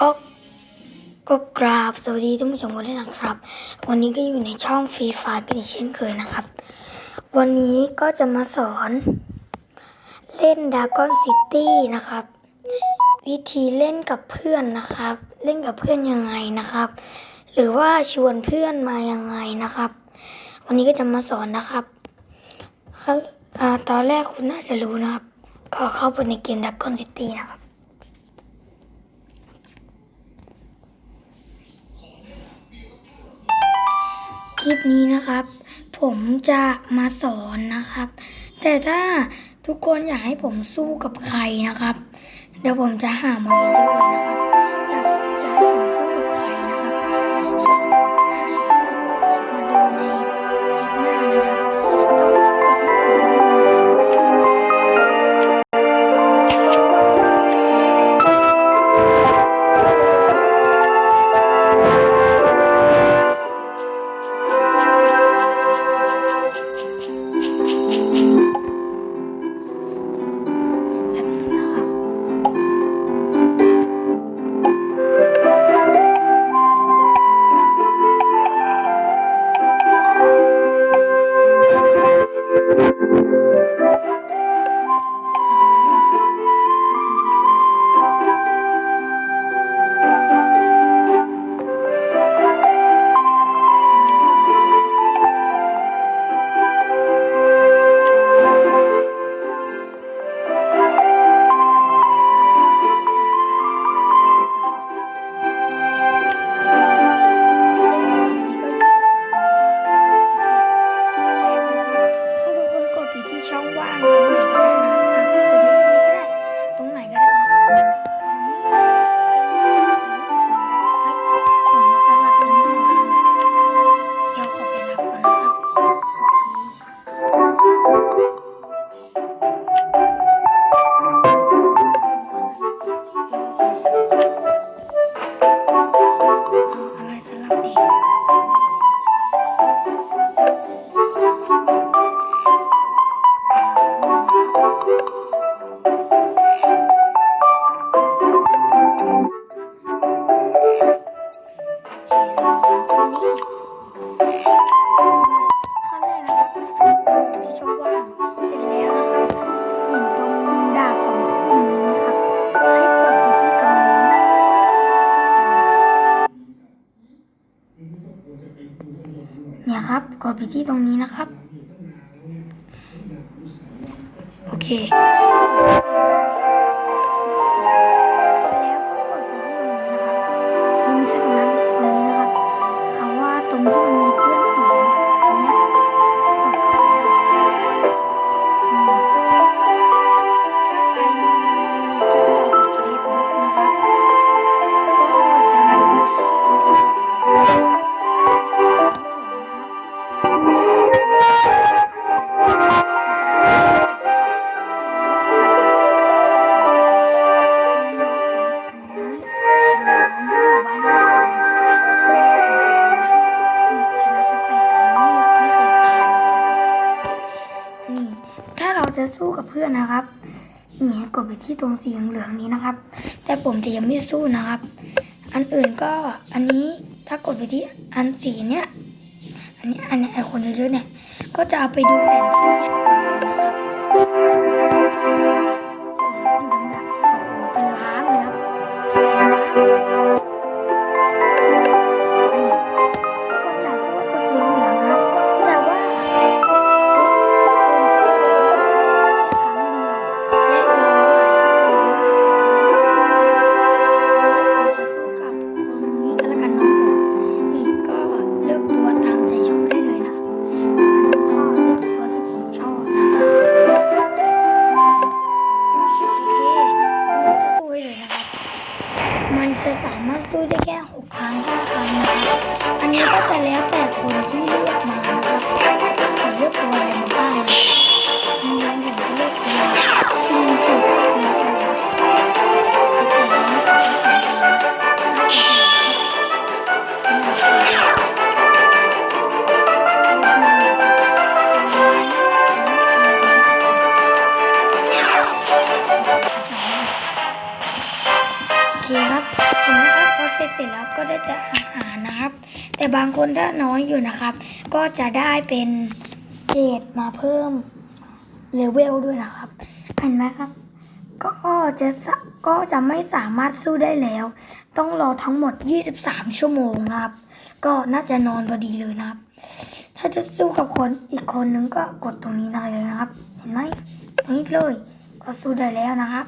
ก็ก็กราบสวัสดีท่านผู้ชมกันด้วยนะครับ วันนี้ก็อยู่ในช่องฟรีไฟกันอีกเช่นเคยนะครับ วันนี้ก็จะมาสอนเล่นด a กอนซิตี้นะครับ วิธีเล่นกับเพื่อนนะครับ เล่นกับเพื่อนยังไงนะครับ หรือว่าชวนเพื่อนมายังไงนะครับ วันนี้ก็จะมาสอนนะครับครับอ่าตอนแรกคุณน่าจะรู้นะครับ ก็เข้าไปในเกมด a กอนซิตี้นะครับ คลิปนี้นะครับ ผมจะมาสอนนะครับ แต่ถ้าทุกคนอยากให้ผมสู้กับใครนะครับ เดี๋ยวผมจะหามาเยอะๆเลยนะครับ เนี่ยครับกดไปที่ตรงนี้นะครับ โอเค ที่ตรงสีเหลืองนี้นะครับ แต่ผมจะยังไม่สู้นะครับ อันอื่นก็อันนี้ถ้ากดไปที่อันสีเนี้ยอันนี้อันนี้ไอคนเยอะๆเนี่ยก็จะเอาไปดูแผนที่อีกคนนึงนะครับ ถ้าน้อยอยู่นะครับ ก็จะได้เป็นเกรดมาเพิ่มเลเวลด้วยนะครับเห็นไหมครับ ก็จะสะก็จะไม่สามารถสู้ได้แล้ว ต้องรอทั้งหมด 23 ชั่วโมงนะครับ ก็น่าจะนอนพอดีเลยนะครับ ถ้าจะสู้กับคนอีกคนนึงก็กดตรงนี้ได้เลยนะครับ เห็นไหมตรงนี้เลยก็สู้ได้แล้วนะครับ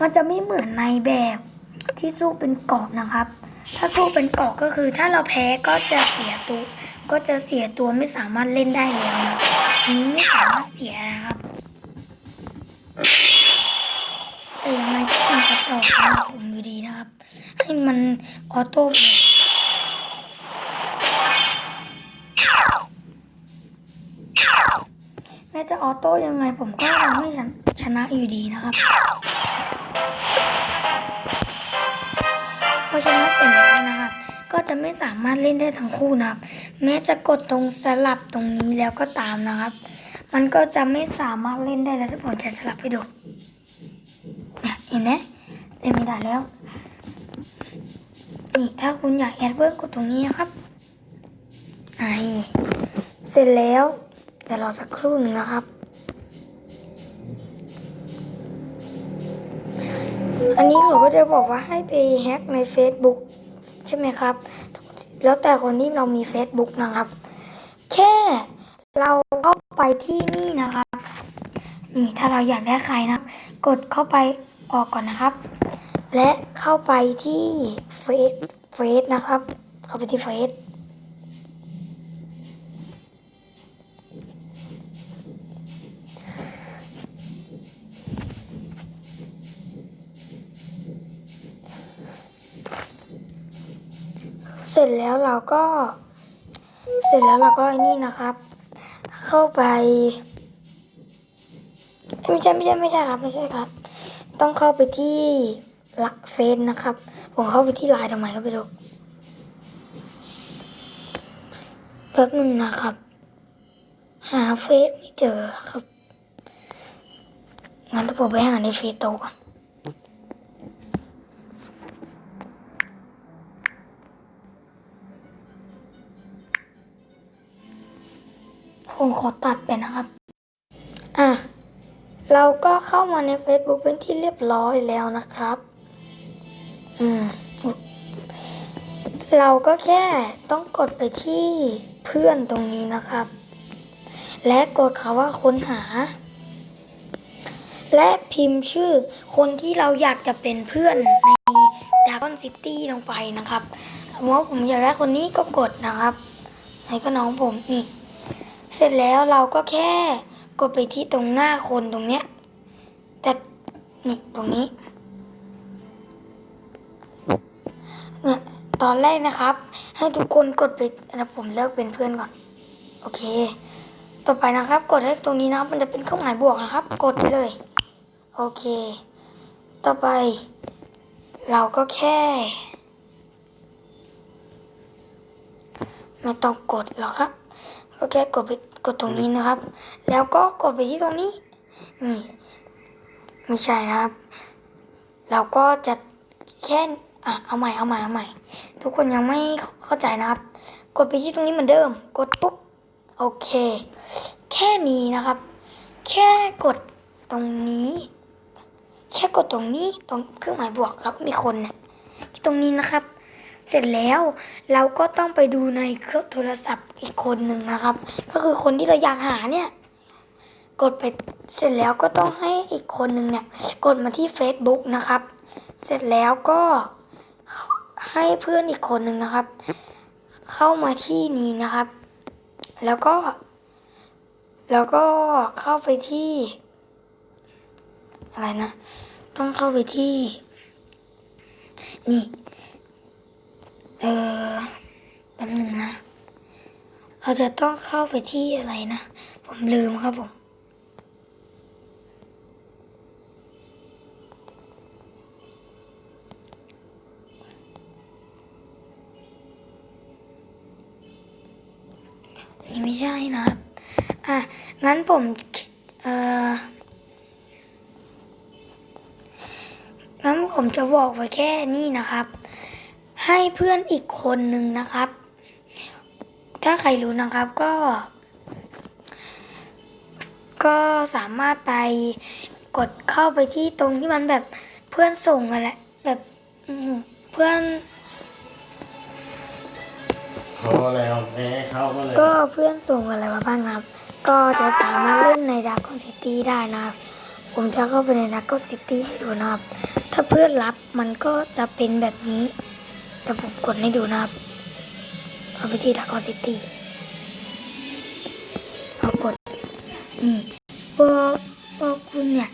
มันจะไม่เหมือนในแบบที่สู้เป็นเกาะนะครับ ถ้าสู้เป็นเกาะก็คือถ้าเราแพ้ก็จะเสียตัว ก็จะเสียตัวไม่สามารถเล่นได้แล้วนะนี้ไม่สามารถเสียนะครับแต่ยังไงก็เป็นกระจอกสำหรับผมอยู่ดีนะครับ ให้มันออโต้เลยแม้จะออโต้ยังไงผมก็ยังไม่ชนะอยู่ดีนะครับ ชนะเสร็จแล้วนะครับ ก็จะไม่สามารถเล่นได้ทั้งคู่นะครับ แม้จะกดตรงสลับตรงนี้แล้วก็ตามนะครับ มันก็จะไม่สามารถเล่นได้แล้วถ้าผมจะสลับให้ดูเนี่ยเห็นไหมเล่นไม่ได้แล้ว นี่ถ้าคุณอยากแอดเวิร์กกดตรงนี้นะครับไอ่เสร็จแล้วเดี๋ยวรอสักครู่หนึ่งนะครับ อันนี้เขาก็จะบอกว่าให้ไปแฮ็กใน Facebook ใช่ไหมครับ แล้วแต่คนที่เรามี Facebook นะครับ แค่เราเข้าไปที่นี่นะครับ นี่ถ้าเราอยากได้ใครนะ กดเข้าไปออกก่อนนะครับ และเข้าไปที่เฟซเฟซนะครับ เข้าไปที่เฟซ แล้วเราก็ เสร็จแล้วเราก็ไอ้นี่นะครับ เข้าไปไม่ใช่ไม่ใช่ไม่ใช่ครับไม่ใช่ครับ ต้องเข้าไปที่ละเฟซนะครับ ผมเข้าไปที่ไลน์ทำไมก็ไม่รู้แป๊บหนึ่งนะครับ หาเฟซไม่เจอครับงั้นผมไปหาในเฟซโตก่อน ผมขอตัดไปนะครับ อะ เราก็เข้ามาใน Facebook เป็นที่เรียบร้อยแล้วนะครับ อืม เราก็แค่ต้องกดไปที่เพื่อนตรงนี้นะครับ และกดคำว่าค้นหา และพิมพ์ชื่อคนที่เราอยากจะเป็นเพื่อนในด a กอนซิตี้ลงไปนะครับสมมติผมอยากได้คนนี้ก็กดนะครับไหนก็น้องผมนี่ เสร็จแล้วเราก็แค่กดไปที่ตรงหน้าคนตรงเนี้ยแต่นี่ตรงนี้เนี่ยตอนแรกนะครับ ให้ทุกคนกดไปนะผมเลิกเป็นเพื่อนก่อน โอเค ต่อไปนะครับ กดให้ตรงนี้นะครับ มันจะเป็นเครื่องหมายบวกนะครับ กดไปเลย โอเค ต่อไป เราก็แค่ ไม่ต้องกดหรอกครับก็แค่กดไป กดตรงนี้นะครับ แล้วก็กดไปที่ตรงนี้ นี่ ไม่ใช่นะครับ เราก็จะแค่อะเอาใหม่เอาใหม่เอาใหม่ ทุกคนยังไม่เข้าใจนะครับ กดไปที่ตรงนี้เหมือนเดิม กดปุ๊บโอเค แค่นี้นะครับ แค่กดตรงนี้ แค่กดตรงนี้ตรงเครื่องหมายบวกแล้วก็มีคนเนี่ยตรงนี้นะครับ เสร็จแล้วเราก็ต้องไปดูในเครื่องโทรศัพท์อีกคนหนึ่งนะครับ ก็คือคนที่เราอยากหาเนี่ย กดไปเสร็จแล้วก็ต้องให้อีกคนหนึ่งเนี่ย กดมาที่ Facebook นะครับ เสร็จแล้วก็ให้เพื่อนอีกคนหนึ่งนะครับ เข้ามาที่นี้นะครับ แล้วก็ แล้วก็เข้าไปที่ อะไรนะ ต้องเข้าไปที่ นี่ เออแป๊บหนึ่งนะ เราจะต้องเข้าไปที่อะไรนะ ผมลืมครับผมนี่ไม่ใช่นะครับ อะ งั้นผม เอ่อ งั้นผมผมจะบอกไว้แค่นี้นะครับ ให้เพื่อนอีกคนหนึ่งนะครับ ถ้าใครรู้นะครับก็ ก็สามารถไปกดเข้าไปที่ตรงที่มันแบบเพื่อนส่งมาแหละแบบอืมเพื่อนเขาอะไรเอาแพ้เขาก็เลยก็เพื่อนส่งอะไรมาบ้างนะครับ ก็จะสามารถเล่นในด a ร์กอนซิตี้ได้นะครับ ผมจะเข้าไปในด a ร์กอนซิตี้ให้ดูนะครับ ถ้าเพื่อนรับมันก็จะเป็นแบบนี้เดี๋ยวผมกดให้ดูนะครับ เอาไปที่ดักอซิตี้เอากดนี่พอพอคุณเนี่ย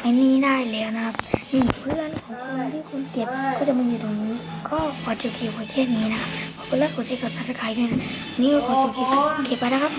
ไอ้นี่ได้แล้วนะครับนี่เพื่อนของคุณที่คุณเก็บก็จะมาอยู่ตรงนี้ ก็ขอจบคลิปไว้แค่นี้นะขอบคุณและกดแชร์กดซับสไครต์ด้วยนะวันนี่ก็ขอจบคลิปเก็บไปนะครับ